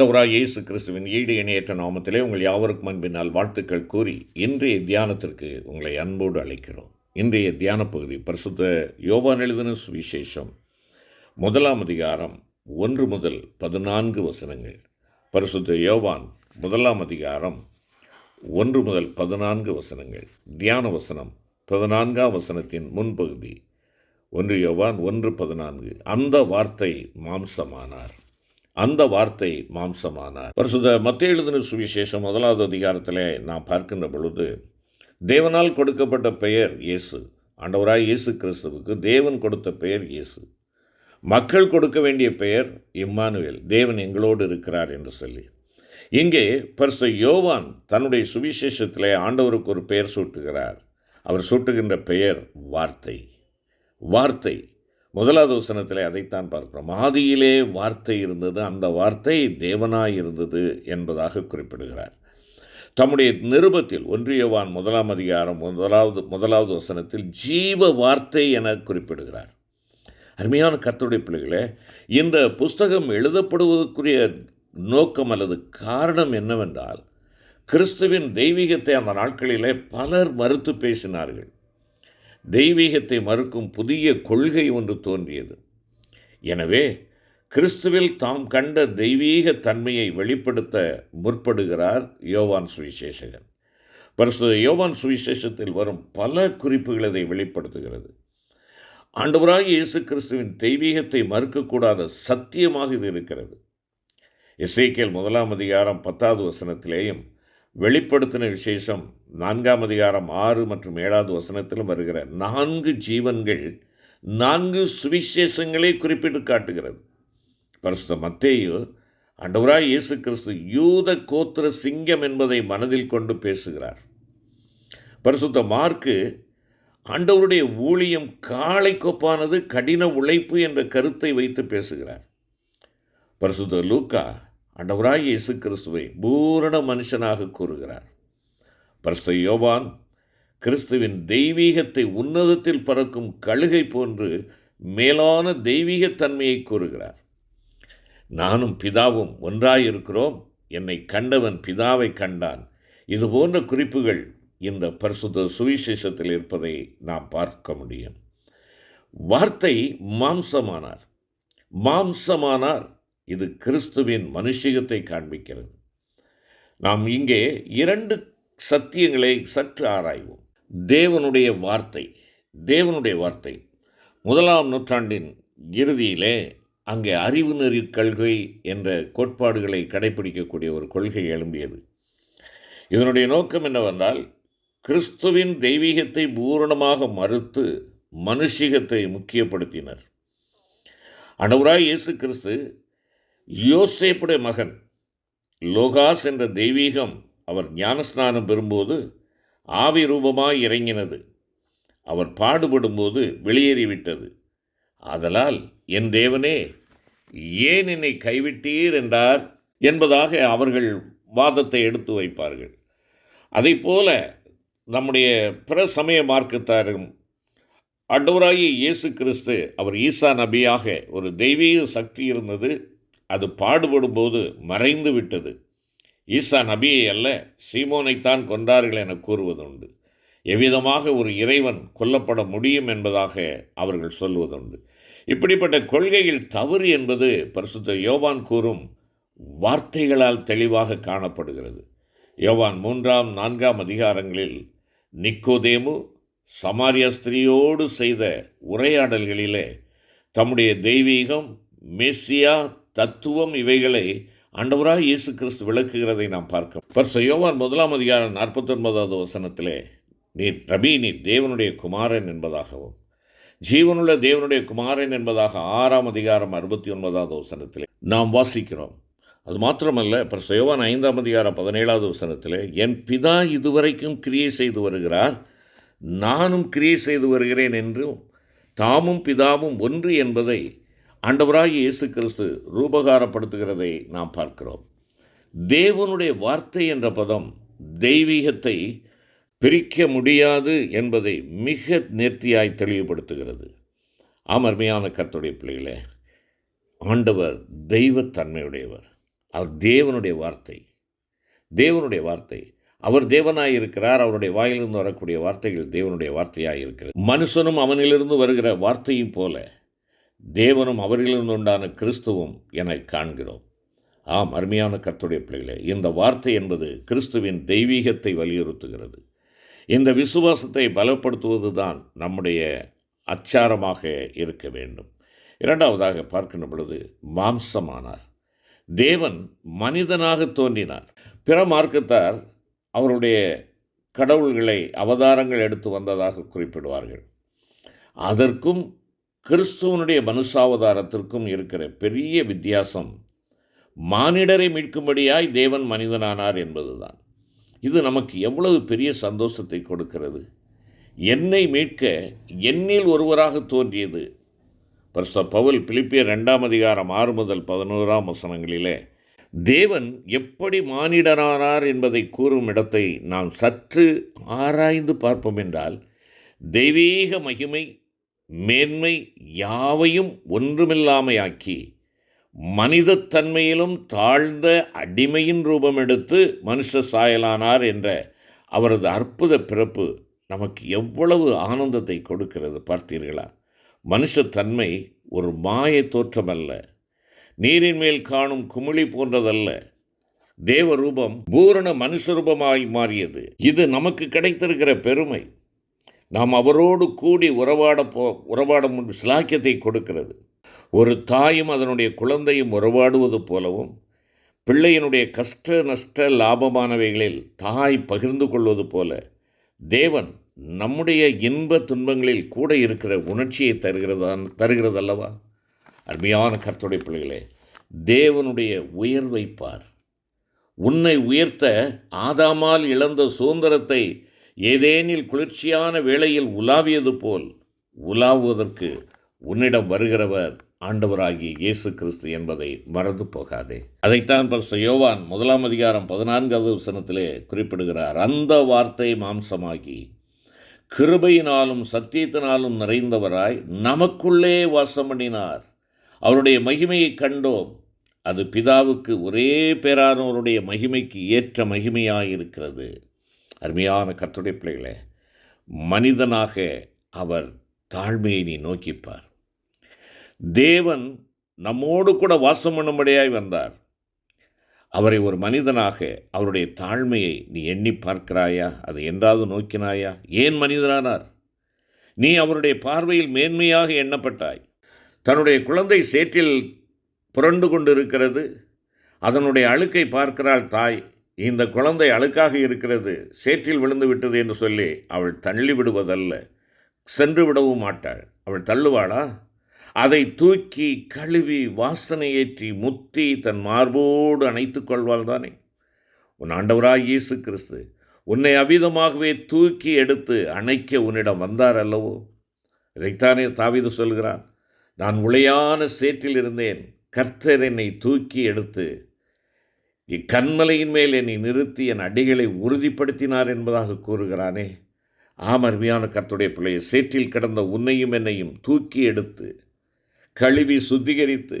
ஆண்டவராக இயேசு கிறிஸ்துவின் ஈடு இணையற்ற நாமத்திலே உங்கள் யாவருக்கும் அன்பினால் வாழ்த்துக்கள் கூறி இன்றைய தியானத்திற்கு உங்களை அன்போடு அழைக்கிறோம். இன்றைய தியான பகுதி பரிசுத்த யோவான் எழுதின சுவிசேஷம் முதலாம் அதிகாரம் ஒன்று முதல் பதினான்கு வசனங்கள். பரிசுத்த யோவான் முதலாம் அதிகாரம் ஒன்று முதல் பதினான்கு வசனங்கள். தியான வசனம் பதினான்காம் வசனத்தின் முன்பகுதி. ஒன்று யோவான் ஒன்று பதினான்கு. அந்த வார்த்தை மாம்சமானார். அந்த வார்த்தை மாம்சமானார். பரிசுத மத்திய எழுதின சுவிசேஷம் முதலாவது அதிகாரத்தில் நாம் பார்க்கின்ற பொழுது தேவனால் கொடுக்கப்பட்ட பெயர் இயேசு. ஆண்டவராய் இயேசு கிறிஸ்துவுக்கு தேவன் கொடுத்த பெயர் இயேசு. மக்கள் கொடுக்க வேண்டிய பெயர் இம்மானுவேல். தேவன் எங்களோடு இருக்கிறார் என்று சொல்லி. இங்கே பரிசு யோவான் தன்னுடைய சுவிசேஷத்தில் ஆண்டவருக்கு ஒரு பெயர் சூட்டுகிறார். அவர் சூட்டுகின்ற பெயர் வார்த்தை. வார்த்தை. முதலாவது வசனத்தில் அதைத்தான் பார்க்கிறோம். ஆதியிலே வார்த்தை இருந்தது அந்த வார்த்தை தேவனாய் இருந்தது என்பதாக குறிப்பிடுகிறார். தம்முடைய நிருபத்தில் ஒன்றியவான் முதலாம் அதிகாரம் முதலாவது முதலாவது வசனத்தில் ஜீவ வார்த்தை என குறிப்பிடுகிறார். அருமையான கர்த்தருடைய பிள்ளைகளே இந்த புஸ்தகம் எழுதப்படுவதற்குரிய நோக்கம் அல்லது காரணம் என்னவென்றால் கிறிஸ்துவின் தெய்வீகத்தை அந்த நாட்களிலே பலர் மறுத்து பேசினார்கள். தெய்வீகத்தை மறுக்கும் புதிய கொள்கை ஒன்று தோன்றியது. எனவே கிறிஸ்துவில் தாம் கண்ட தெய்வீக தன்மையை வெளிப்படுத்த முற்படுகிறார் யோவான் சுவிசேஷகன். பரிசு யோவான் சுவிசேஷத்தில் வரும் பல குறிப்புகள் இதை வெளிப்படுத்துகிறது. ஆண்டவராக இயேசு கிறிஸ்துவின் தெய்வீகத்தை மறுக்கக்கூடாத சத்தியமாக இது இருக்கிறது. இசைக்கேல் முதலாம் அதிகாரம் பத்தாவது வசனத்திலேயும் வெளிப்படுத்தின விசேஷம் நான்காம் அதிகாரம் ஆறு மற்றும் ஏழாவது வசனத்திலும் வருகிற நான்கு ஜீவன்கள் நான்கு சுவிசேஷங்களை குறிப்பிட்டு காட்டுகிறது. பரிசுத்த மத்தேயு அண்டவராய் இயேசு கிறிஸ்து யூத கோத்திர சிங்கம் என்பதை மனதில் கொண்டு பேசுகிறார். பரிசுத்த மார்க்கு ஆண்டவருடைய ஊழியம் காளை கோப்பானது கடின உழைப்பு என்ற கருத்தை வைத்து பேசுகிறார். பரிசுத்த லூக்கா ஆண்டவராய் இயேசு கிறிஸ்துவை பூரண மனுஷனாக கூறுகிறார். பரிசுத்த யோவான் கிறிஸ்துவின் தெய்வீகத்தை உன்னதத்தில் பறக்கும் கழுகை போன்று மேலான தெய்வீகத்தன்மையை கூறுகிறார். நானும் பிதாவும் ஒன்றாயிருக்கிறோம். என்னை கண்டவன் பிதாவை கண்டான். இது போன்ற குறிப்புகள் இந்த பரிசுத்த சுவிசேஷத்தில் இருப்பதை நாம் பார்க்க முடியும். வார்த்தை மாம்சமானார். மாம்சமானார். இது கிறிஸ்துவின் மனுஷியத்தை காண்பிக்கிறது. நாம் இங்கே இரண்டு சத்தியங்களை சற்று ஆராய்வோம். தேவனுடைய வார்த்தை தேவனுடைய வார்த்தை. முதலாம் நூற்றாண்டின் இறுதியிலே அங்கே அறிவு நெறி கொள்கை என்ற கோட்பாடுகளை கடைபிடிக்கக்கூடிய ஒரு கொள்கை எழும்பியது. இதனுடைய நோக்கம் என்னவென்றால் கிறிஸ்துவின் தெய்வீகத்தை பூரணமாக மறுத்து மனுஷிகத்தை முக்கியப்படுத்தினர். அனவராய் இயேசு கிறிஸ்து யோசேப்புடைய மகன் லோகாஸ் என்ற தெய்வீகம் அவர் ஞானஸ்நானம் பெறும்போது ஆவி ரூபமாய் இறங்கினது. அவர் பாடுபடும்போது வெளியேறிவிட்டது. ஆதலால் என் தேவனே ஏன் என்னை கைவிட்டீர் என்றார்? என்பதாக அவர்கள் வாதத்தை எடுத்து வைப்பார்கள். அதை போல நம்முடைய பிற சமய மார்க்கத்தாரும் அடோராயி இயேசு கிறிஸ்து அவர் ஈசா நபியாக ஒரு தெய்வீக சக்தி இருந்தது. அது பாடுபடும்போது மறைந்து விட்டது. ஈசா நபியை அல்ல சீமோனைத்தான் கொண்டார்கள் என கூறுவதுண்டு. எவ்விதமாக ஒரு இறைவன் கொல்லப்பட முடியும் என்பதாக அவர்கள் சொல்வதுண்டு. இப்படிப்பட்ட கொள்கையில் தவறு என்பது பரிசுத்த யோவான் கூறும் வார்த்தைகளால் தெளிவாக காணப்படுகிறது. யோவான் மூன்றாம் நான்காம் அதிகாரங்களில் நிக்கோதேமு சமாரிய ஸ்திரியோடு செய்த உரையாடல்களிலே தம்முடைய தெய்வீகம் மெஸ்ஸியா தத்துவம் இவைகளை ஆண்டவராக இயேசு கிறிஸ்து விளக்குகிறதை நாம் பார்க்க பர்ச யோவான் முதலாம் அதிகாரம் நாற்பத்தொன்பதாவது வசனத்திலே நீர் ரபி நீர் தேவனுடைய குமாரன் என்பதாகவும் ஜீவனுள்ள தேவனுடைய குமாரன் என்பதாக ஆறாம் அதிகாரம் அறுபத்தி ஒன்பதாவது வசனத்திலே நாம் வாசிக்கிறோம். அது மாத்திரமல்ல இப்போ யோவான் ஐந்தாம் அதிகாரம் பதினேழாவது வசனத்திலே என் பிதா இதுவரைக்கும் கிரியை செய்து வருகிறார் நானும் கிரியை செய்து வருகிறேன் என்றும் தாமும் பிதாவும் ஒன்று என்பதை ஆண்டவராகி இயேசு கிறிஸ்து ரூபகாரப்படுத்துகிறதை நாம் பார்க்கிறோம். தேவனுடைய வார்த்தை என்ற பதம் தெய்வீகத்தை பிரிக்க முடியாது என்பதை மிக நேர்த்தியாய் தெளிவுபடுத்துகிறது. அமர்மையான கர்த்துடைய பிள்ளைகளே ஆண்டவர் தெய்வத்தன்மையுடையவர். அவர் தேவனுடைய வார்த்தை தேவனுடைய வார்த்தை. அவர் தேவனாய் இருக்கிறார் அவருடைய வாயிலிருந்து வரக்கூடிய வார்த்தைகள் தேவனுடைய வார்த்தையாக இருக்கிறது. மனுஷனும் அவனிலிருந்து வருகிற வார்த்தையும் போல தேவனும் அவரிலிருந்து உண்டான கிறிஸ்துவும் என காண்கிறோம். ஆம் அருமையான கர்த்துடைய பிள்ளைகளே இந்த வார்த்தை என்பது கிறிஸ்துவின் தெய்வீகத்தை வலியுறுத்துகிறது. இந்த விசுவாசத்தை பலப்படுத்துவது தான் நம்முடைய அச்சாரமாக இருக்க வேண்டும். இரண்டாவதாக பார்க்கின்ற பொழுது மாம்சமானார். தேவன் மனிதனாக தோன்றினார். பிற மார்க்கத்தார் அவருடைய கடவுள்களை அவதாரங்கள் எடுத்து வந்ததாக குறிப்பிடுவார்கள். அதற்கும் கிறிஸ்துவனுடைய மனுஷாவதாரத்திற்கும் இருக்கிற பெரிய வித்தியாசம் மானிடரை மீட்கும்படியாய் தேவன் மனிதனானார் என்பதுதான். இது நமக்கு எவ்வளவு பெரிய சந்தோஷத்தை கொடுக்கிறது. என்னை மீட்க என்னில் ஒருவராக தோன்றியது. பர்ச பவுல் பிலிப்பிய ரெண்டாம் அதிகாரம் ஆறு முதல் பதினோராம் வசனங்களிலே தேவன் எப்படி மானிடரானார் என்பதை கூறும் இடத்தை நாம் சற்று ஆராய்ந்து பார்ப்போம் என்றால் தெய்வீக மகிமை மேன்மை யாவையும் ஒன்றுமில்லாமையாக்கி மனிதத்தன்மையிலும் தாழ்ந்த அடிமையின் ரூபம் எடுத்து மனுஷ சாயலானார் என்ற அவரது அற்புத பிறப்பு நமக்கு எவ்வளவு ஆனந்தத்தை கொடுக்கிறது பார்த்தீர்களா? மனுஷத்தன்மை ஒரு மாய தோற்றமல்ல நீரின் மேல் காணும் குமிழி போன்றதல்ல. தேவரூபம் பூரண மனுஷரூபமாய் மாறியது. இது நமக்கு கிடைத்திருக்கிற பெருமை. நாம் அவரோடு கூடி உறவாட போ உறவாட முன் சிலாக்கியத்தை கொடுக்கிறது. ஒரு தாயும் அதனுடைய குழந்தையும் உறவாடுவது போலவும் பிள்ளையினுடைய கஷ்ட நஷ்ட லாபமானவைகளில் தாய் பகிர்ந்து கொள்வது போல தேவன் நம்முடைய இன்ப துன்பங்களில் கூட இருக்கிற உணர்ச்சியை தருகிறதா தருகிறதல்லவா? அருமையான கர்த்துடைய பிள்ளைகளே தேவனுடைய உயர்வை பார். உன்னை உயர்த்த ஆதாமால் இழந்த சுதந்திரத்தை ஏதேனில் குளிர்ச்சியான வேளையில் உலாவியது போல் உலாவுவதற்கு உன்னிடம் வருகிறவர் ஆண்டவராகிய இயேசு கிறிஸ்து என்பதை மறந்து போகாதே. அதைத்தான் பரிசு யோவான் முதலாம் அதிகாரம் பதினான்காவது வசனத்திலே குறிப்பிடுகிறார். அந்த வார்த்தை மாம்சமாகி கிருபையினாலும் சத்தியத்தினாலும் நிறைந்தவராய் நமக்குள்ளே வாசம் பண்ணினார் அவருடைய மகிமையை கண்டோம். அது பிதாவுக்கு ஒரே பேரானவருடைய மகிமைக்கு ஏற்ற மகிமையாயிருக்கிறது. அருமையான கத்துடைய பிள்ளைகளே மனிதனாக அவர் தாழ்மையை நீ நோக்கிப்பார். தேவன் நம்மோடு கூட வாசம் பண்ணும்படியாய் வந்தார். அவரை ஒரு மனிதனாக அவருடைய தாழ்மையை நீ எண்ணி பார்க்கிறாயா? அதை என்றாவது நோக்கினாயா? ஏன் மனிதனானார்? நீ அவருடைய பார்வையில் மேன்மையாக எண்ணப்பட்டாய். தன்னுடைய குழந்தை சேற்றில் புரண்டு கொண்டிருக்கிறது. அதனுடைய அழுக்கை பார்க்கிறாள் தாய். இந்த குழந்தை அழுக்காக இருக்கிறது சேற்றில் விழுந்து விட்டது என்று சொல்லி அவள் தள்ளி விடுவதல்ல. சென்று விடவும் மாட்டாள். அவள் தள்ளுவாளா? அதை தூக்கி கழுவி வாசனை ஏற்றி முத்தி தன் மார்போடு அணைத்து கொள்வாள் தானே? உன் ஆண்டவராய் இயேசு கிறிஸ்து உன்னை அவிதமாகவே தூக்கி எடுத்து அணைக்க உன்னிடம் வந்தார் அல்லவோ? இதைத்தானே தாவிது சொல்கிறான். நான் உளையான சேற்றில் இருந்தேன். கர்த்தர் என்னை தூக்கி எடுத்து இக்கண்மலையின் மேல் என்னை நிறுத்தி என் அடிகளை உறுதிப்படுத்தினார் என்பதாக கூறுகிறானே. ஆம் அருமையான கர்த்துடைய பிள்ளையை சேற்றில் கிடந்த உன்னையும் என்னையும் தூக்கி எடுத்து கழுவி சுத்திகரித்து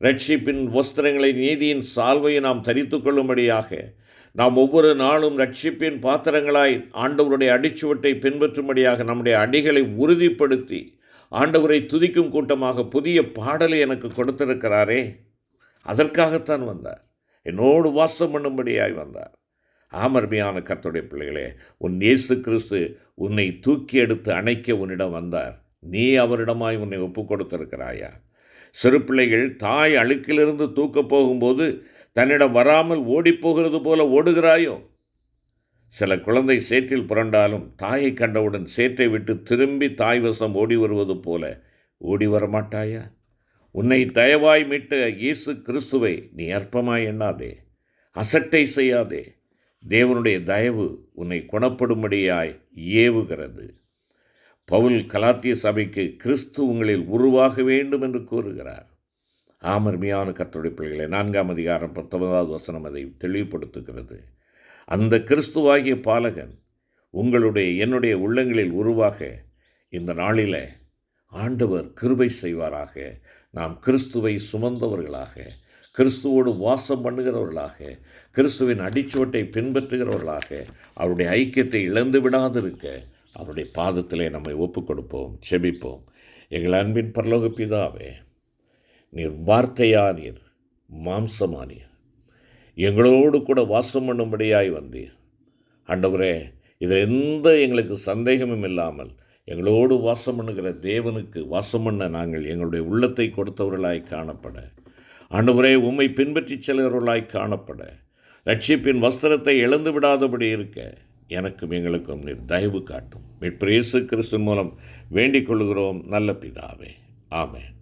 ரட்சிப்பின் வஸ்திரங்களை நீதியின் சால்வையை நாம் தரித்து கொள்ளும்படியாக நாம் ஒவ்வொரு நாளும் ரட்சிப்பின் பாத்திரங்களாய் ஆண்டவருடைய அடிச்சுவட்டை பின்பற்றும்படியாக நம்முடைய அடிகளை உறுதிப்படுத்தி ஆண்டவரை துதிக்கும் கூட்டமாக புதிய பாடலை எனக்கு கொடுத்திருக்கிறாரே. அதற்காகத்தான் வந்தார். என்னோடு வாசம் பண்ணும்படியாய் வந்தார். ஆமர்மையான கர்த்தருடைய பிள்ளைகளே உன் இயேசு கிறிஸ்து உன்னை தூக்கி எடுத்து அணைக்க உன்னிடம் வந்தார். நீ அவரிடமாய் உன்னை ஒப்பு கொடுத்திருக்கிறாயா சிறு பிள்ளைகள் தாய் அழுக்கிலிருந்து தூக்கப் போகும்போது தன்னிடம் வராமல் ஓடிப்போகிறது போல ஓடுகிறாயோ? சில குழந்தை சேற்றில் புரண்டாலும் தாயை கண்டவுடன் சேற்றை விட்டு திரும்பி தாய் வசம் ஓடி வருவது போல ஓடி வரமாட்டாயா? உன்னை தயவாய் மீட்ட இயேசு கிறிஸ்துவை நீ அற்பமாய் எண்ணாதே அசட்டை செய்யாதே. தேவனுடைய தயவு உன்னை குணப்படும்படியாய் ஏவுகிறது. பவுல் கலாத்திய சபைக்கு கிறிஸ்து உங்களில் உருவாக வேண்டும் என்று கூறுகிறார். ஆமர்மையான கத்தோடைய பிள்ளைகளை நான்காம் அதிகாரம் பத்தொன்பதாவது வசனம் அதை தெளிவுபடுத்துகிறது. அந்த கிறிஸ்துவாகிய பாலகன் உங்களுடைய என்னுடைய உள்ளங்களில் உருவாக இந்த நாளில் ஆண்டவர் கிருபை செய்வாராக. நாம் கிறிஸ்துவை சுமந்தவர்களாக கிறிஸ்துவோடு வாசம் பண்ணுகிறவர்களாக கிறிஸ்துவின் அடிச்சுவட்டை பின்பற்றுகிறவர்களாக அவருடைய ஐக்கியத்தை இழந்து விடாதிருக்க அவருடைய பாதத்திலே நம்மை ஒப்புக் கொடுப்போம் செபிப்போம். எங்கள் அன்பின் பரலோக பிதாவே நீர் வார்த்தையா நீர் எங்களோடு கூட வாசம் பண்ணும்படியாய் வந்தீர். ஆண்டவரே இதில் எந்த எங்களுக்கு சந்தேகமும் இல்லாமல் எங்களோடு வாசம் பண்ணுகிற தேவனுக்கு வாசம் பண்ண நாங்கள் எங்களுடைய உள்ளத்தை கொடுத்தவர்களாய் காணப்பட. ஆண்டவரே உம்மை பின்பற்றி செல்கிறவர்களாய் காணப்பட. லட்சிப்பின் வஸ்திரத்தை இழந்து விடாதபடி இருக்க எனக்கும் எங்களுக்கும் நீர் தயவு காட்டும். மீட்பிரேசு கிறிஸ்து மூலம் வேண்டிக் கொள்கிறோம். நல்ல பிதாவே. ஆமேன்.